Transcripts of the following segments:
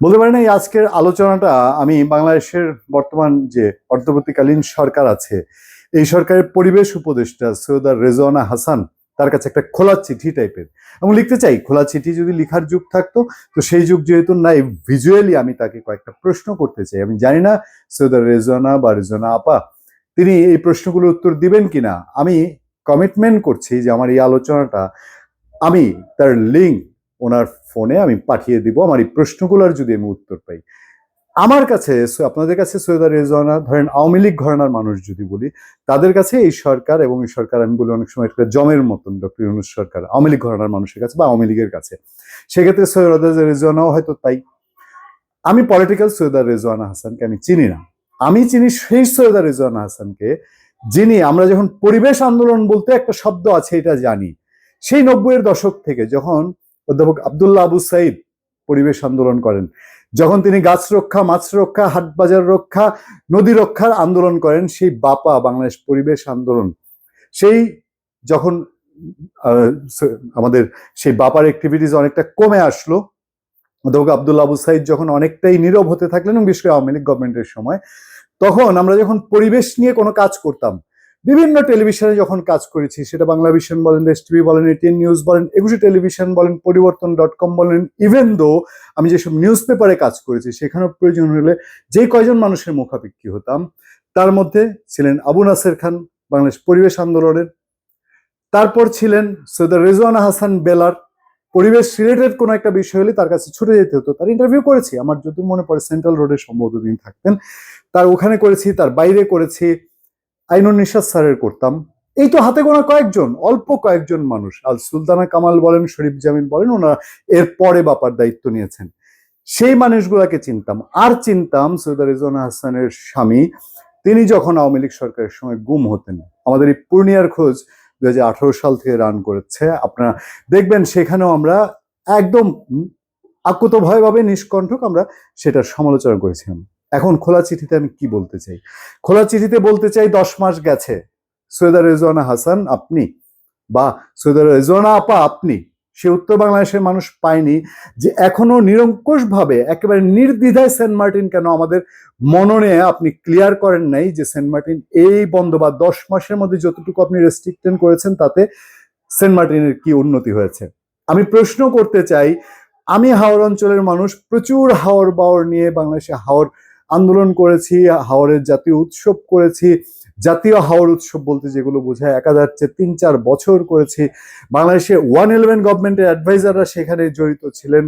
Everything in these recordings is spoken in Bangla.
বলতে পারেন এই আজকের আলোচনাটা আমি বাংলাদেশের বর্তমান যে অর্ধবর্তীকালীন সরকার আছে, এই সরকারের পরিবেশ উপদেষ্টা সৈয়দা রেজওয়ানা হাসান তার কাছে একটা খোলা চিঠি টাইপের। এবং লিখতে চাই, খোলা চিঠি যদি লিখার যুগ থাকতো, তো সেই যুগ যেহেতু নাই ভিজুয়ালি আমি তাকে কয়েকটা প্রশ্ন করতে চাই। আমি জানি না সৈয়দা রেজওয়ানা বা রেজওয়ানা আপা, তিনি এই প্রশ্নগুলোর উত্তর দিবেন কিনা? আমি কমিটমেন্ট করছি যে আমার এই আলোচনাটা, আমি তার লিঙ্ক ওনার ফোনে আমি পাঠিয়ে দিব আমার এই প্রশ্নগুলোর যদি আমি উত্তর পাই। আমার কাছে আপনাদের কাছে সৈয়দা রেজওয়ানা, ধরেন আওয়ামী লীগ ঘরানার মানুষ যদি বলি, তাদের কাছে এই সরকার এবং এই সরকার আমি বলি অনেক সময় জমের মতন, ডক্টর ইউনুস সরকার, আওয়ামী লীগ ঘরানার মানুষের কাছে বা আওয়ামী লীগের কাছে। সেক্ষেত্রে সৈয়দা রেজওয়ানাও হয়তো তাই। আমি পলিটিক্যাল সৈয়দা রেজওয়ানা হাসানকে আমি চিনি না। আমি চিনি সেই সৈয়দা রেজওয়ানা হাসানকে, যিনি আমরা যখন পরিবেশ আন্দোলন বলতে একটা শব্দ আছে, এটা জানি। সেই নব্বইয়ের দশক থেকে যখন অধ্যাপক আবদুল্লাহ আবু সাইদ পরিবেশ আন্দোলন করেন। যখন তিনি গাছ রক্ষা, মাছ রক্ষা হাট বাজার রক্ষা, নদী রক্ষার আন্দোলন করেন, সেই বাপা বাংলাদেশ পরিবেশ আন্দোলন। সেই যখন আমাদের সেই বাপার অ্যাক্টিভিটিস অনেকটা কমে আসলো, অধ্যাপক আবদুল্লাহ আবু সাইদ যখন অনেকটাই নীরব হতে থাকলেন, এবং বিশেষ করে আওয়ামী লীগ গভর্নমেন্টের সময়, তখন আমরা যখন পরিবেশ নিয়ে কোনো কাজ করতাম বিভিন্ন টেলিভিশনে যখন কাজ করেছি, সেটা বাংলা ভিশন বলেন দেশ টিভি বলেন, এটিএন নিউজ বলেন, একুশে টেলিভিশন বলেন, পরিবর্তন ডট কম বলেন ইভেন দো আমি যেসব নিউজ পেপারে কাজ করেছি, সেখানেও প্রয়োজন হলে যে কয়জন মানুষের মুখাপেক্ষি হতাম, তার মধ্যে ছিলেন আবু নাসের খান, বাংলাদেশ পরিবেশ আন্দোলনের। তারপর ছিলেন সৈয়দ রেজওয়ানা হাসান বেলার। পরিবেশ রিলেটেড কোনো একটা বিষয় হলে তার কাছে ছুটে যেতে হতো। তার ইন্টারভিউ করেছি, আমার যদি মনে পড়ে সেন্ট্রাল রোডে সম্ভবত তিনি থাকতেন। তার ওখানে করেছি, তার বাইরে করেছি। আইনুল নিশাদ স্যারের করতাম। এই তো হাতে গোনা কয়েকজন, অল্প কয়েকজন মানুষ। আল সুলতানা কামাল বলেন, শরীফ জামিন বলেন, ওনারা এর পরে বাপার দায়িত্ব নিয়েছেন। সেই মানুষগুলাকে চিনতাম। আর চিনতাম সৈয়দ রেজওয়ানা হাসানের স্বামী। তিনি যখন আওয়ামী লীগ সরকারের সময় গুম হতেন। আমাদের এই পূর্ণিয়ার খোঁজ দুই হাজার আঠারো সাল থেকে রান করেছে। আপনারা দেখবেন, সেখানেও আমরা একদম আকুত ভয়ভাবে নিষ্কণ্ঠক আমরা সেটার সমালোচনা করেছিলাম। এখন খোলা চিঠিতে আমি কি বলতে চাই? খোলা চিঠিতে বলতে চাই দশ মাস গেছে। সৈয়দা রেজওয়ানা হাসান, আপনি? বা সৈয়দা রেজওয়ানা আপা, আপনি? সে উত্তর বাংলাদেশের মানুষ পায়নি যে এখনও নিরঙ্কুশ ভাবে একেবারে নির্দ্বিধায় সেন্ট মার্টিন কেন আমাদের মননে আপনি ক্লিয়ার করেন নাই যে সেন্ট মার্টিন এই বন্ধ বা দশ মাসের মধ্যে যতটুকু আপনি রেস্ট্রিকশন করেছেন তাতে সেন্ট মার্টিনের কি উন্নতি হয়েছে? আমি প্রশ্ন করতে চাই, আমি হাওর অঞ্চলের মানুষ, প্রচুর হাওর বাওর নিয়ে বাংলাদেশে হাওর আন্দোলন করেছি, হাওরের জাতীয় উৎসব করেছি, জাতীয় হাওর উৎসব বলতে যেগুলো বোঝায়, একা যাচ্ছে তিন চার বছর করেছি। বাংলাদেশে ওয়ান ইলেভেন গভর্নমেন্টের অ্যাডভাইজাররা সেখানে জড়িত ছিলেন।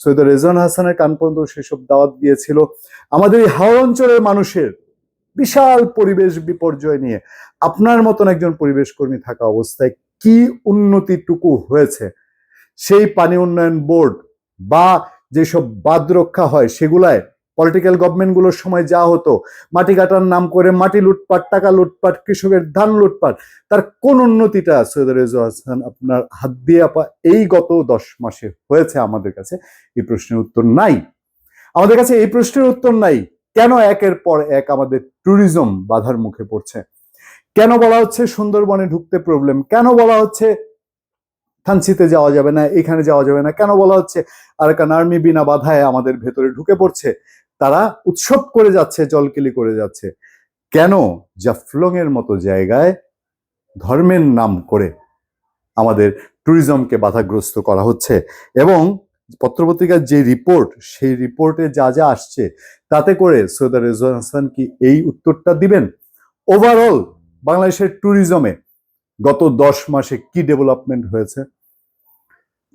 সৈয়দ রেজন হাসানের কান পর্যন্ত সেসব দাওয়াত দিয়েছিল। আমাদের এই হাওর অঞ্চলের মানুষের বিশাল পরিবেশ বিপর্যয় নিয়ে আপনার মতন একজন পরিবেশ কর্মী থাকা অবস্থায় কি উন্নতিটুকু হয়েছে? সেই পানি উন্নয়ন বোর্ড বা যেসব বাদ রক্ষা হয় সেগুলায় পলিটিক্যাল গভর্নমেন্টগুলোর সময় যা হতো, মাটি কাটার নাম করে মাটি লুটপাট, টাকা লুটপাট, কৃষকের ধান লুটপাট, তার কোন উন্নতিটা সৈয়দ হাসান আপনার হাত দিয়ে আপা এই গত দশ মাসে হয়েছে আমাদের কাছে? এই প্রশ্নের উত্তর নাই। আমাদের কাছে এই প্রশ্নের উত্তর নাই। কেন একের পর এক আমাদের ট্যুরিজম বাধার মুখে পড়ছে? কেন বলা হচ্ছে সুন্দরবনে ঢুকতে প্রবলেম কেন বলা হচ্ছে থানচিতে যাওয়া যাবে না, এখানে যাওয়া যাবে না? কেন বলা হচ্ছে আরাকান আর্মি বিনা বাধায় আমাদের ভেতরে ঢুকে পড়ছে? তারা উৎসব করে যাচ্ছে, জলকেলি করে যাচ্ছে। কেন? জাফলং এর মতো জায়গায় ধর্মের নাম করে আমাদের ট্যুরিজমকে বাধাগ্রস্ত করা হচ্ছে এবং পত্রপত্রিকার যে রিপোর্ট সেই রিপোর্টে যা যা আসছে, তাতে করে সৈয়দ রেজওয়ান হাসান কি এই উত্তরটা দিবেন? ওভারঅল বাংলাদেশের ট্যুরিজমে গত দশ মাসে কি ডেভেলপমেন্ট হয়েছে?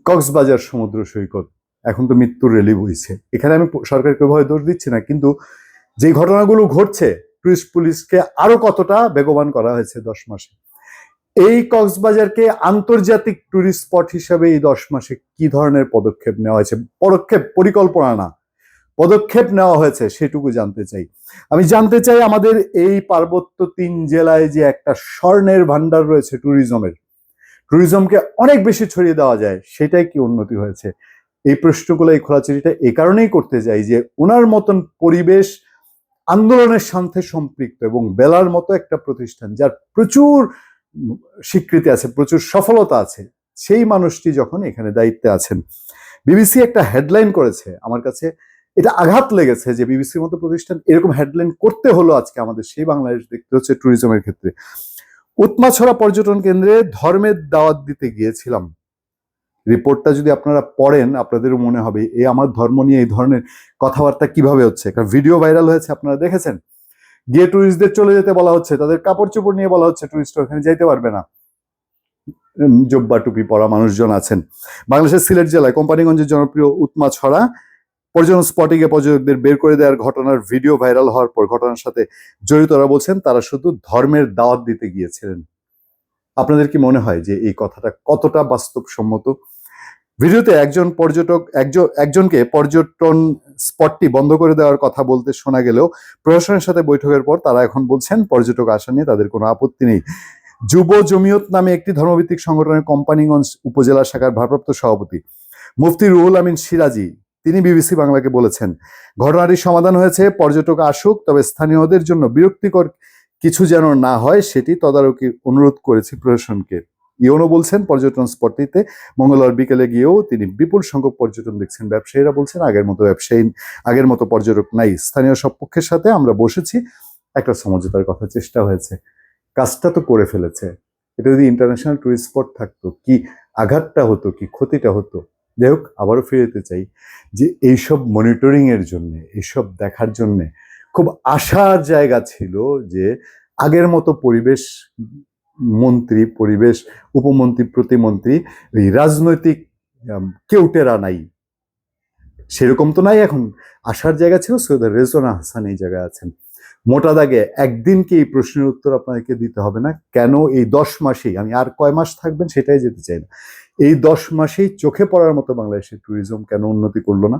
কক্সবাজার সমুদ্র সৈকত এখন তো মৃত্যুর রেলি বইছে। এখানে আমি সরকারকে ভয় দোষ দিচ্ছি না, কিন্তু যে ঘটনাগুলো ঘটছে টুরিস্ট পুলিশকে আরও কতটা বেগবান করা হয়েছে দশ মাসে? এই কক্সবাজারকে আন্তর্জাতিক টুরিস্ট স্পট হিসাবে এই দশ মাসে কি ধরনের পদক্ষেপ নেওয়া হয়েছে? পদক্ষেপ পরিকল্পনা না। পদক্ষেপ নেওয়া হয়েছে, সেটুকু জানতে চাই। আমি জানতে চাই আমাদের এই পার্বত্য তিন জেলায় যে একটা স্বর্ণের ভান্ডার রয়েছে ট্যুরিজমের ট্যুরিজমকে অনেক বেশি ছড়িয়ে দেওয়া যায়, সেটাই কি উন্নতি হয়েছে? এই প্রশ্নগুলো এই খোলা চিঠিটা এই কারণেই করতে চাই যে ওনার মতন পরিবেশ আন্দোলনের সাথে সম্পৃক্ত এবং বেলার মতো একটা প্রতিষ্ঠান যার প্রচুর স্বীকৃতি আছে, প্রচুর সফলতা আছে, সেই মানুষটি যখন এখানে দায়িত্বে আছেন। বিবিসি একটা হেডলাইন করেছে। আমার কাছে এটা আঘাত লেগেছে যে বিবিসির মতো প্রতিষ্ঠান এরকম হেডলাইন করতে হলো আজকে আমাদের সেই বাংলাদেশ দেখতে হচ্ছে ট্যুরিজমের ক্ষেত্রে। উৎমাছড়া পর্যটন কেন্দ্রে ধর্মের দাওয়াত দিতে গিয়েছিলাম। রিপোর্টটা যদি আপনারা পড়েন, আপনাদেরও মনে হবে এই আমার ধর্ম নিয়ে এই ধরনের কথাবার্তা কীভাবে হচ্ছে? কারণ ভিডিও ভাইরাল হয়েছে, আপনারা দেখেছেন? গিয়ে টুরিস্টদের চলে যেতে বলা হচ্ছে, তাদের কাপড় চোপড় নিয়ে বলা হচ্ছে টুরিস্ট ওখানে যাইতে পারবে না। জব্বা টুপি পরা মানুষজন আছেন। বাংলাদেশের সিলেট জেলায় কোম্পানিগঞ্জের জনপ্রিয় উৎমা ছড়া পর্যটন স্পটে গিয়ে পর্যটকদের বের করে দেওয়ার ঘটনার ভিডিও ভাইরাল হওয়ার পর ঘটনার সাথে জড়িতরা বলছেন, তারা শুধু ধর্মের দাওয়াত দিতে গিয়েছিলেন। আপনাদের কি মনে হয় যে এই কথাটা কতটা বাস্তবসম্মত? ভিডিওতে একজন পর্যটক, একজন, একজনকে পর্যটন স্পটটি বন্ধ করে দেওয়ার কথা বলতে শোনা গেলেও প্রশাসনের সাথে বৈঠকের পর তারা এখন বলছেন, পর্যটক আসা নিয়ে তাদের কোনো আপত্তি নেই। যুব জমিয়ত নামে একটি ধর্মভিত্তিক সংগঠনের কোম্পানিগঞ্জ উপজেলা শাখার ভারপ্রাপ্ত সভাপতি মুফতি রুহুল আমিন সিরাজি, তিনি বিবিসি বাংলাকে বলেছেন, ঘটনাটির সমাধান হয়েছে, পর্যটক আসুক, তবে স্থানীয়দের জন্য বিরক্তিকর কিছু যেন না হয়, সেটি তদারকি অনুরোধ করেছি প্রশাসনকে। ইওনো বলছেন, পর্যটন স্পটটিতে মঙ্গলবার বিকেলে গিয়েও তিনি বিপুল সংখ্যক পর্যটন দেখছেন। ব্যবসায়ীরা বলছেন, আগের মতো ব্যবসায়ী, আগের মতো পর্যটক নাই। স্থানীয় সব পক্ষের সাথে আমরা বসেছি, একটা সমঝোতার কথা চেষ্টা হয়েছে। কাজটা তো করে ফেলেছে। এটা যদি ইন্টারন্যাশনাল টুরিস্ট স্পট থাকতো, কি আঘাতটা হতো, কি ক্ষতিটা হতো? যাই হোক, আবারও ফিরে যেতে চাই যে এইসব মনিটরিং এর জন্য, এইসব দেখার জন্য খুব আশার জায়গা ছিল যে আগের মতো পরিবেশ মন্ত্রী, পরিবেশ উপমন্ত্রী, প্রতিমন্ত্রী ওই রাজনৈতিক কেউটেরা নাই। সেরকম তো নাই এখন। আসার জায়গা ছিল, সৈয়দ রেজওয়ানা হাসান এই জায়গায় আছেন। মোটা দাগে একদিনকে এই প্রশ্নের উত্তর আপনাদেরকে দিতে হবে না? কেন এই দশ মাসেই? আমি আর কয় মাস থাকবেন সেটাই যেতে চাই না। এই দশ মাসেই চোখে পড়ার মতো বাংলাদেশের ট্যুরিজম কেন উন্নতি করল না?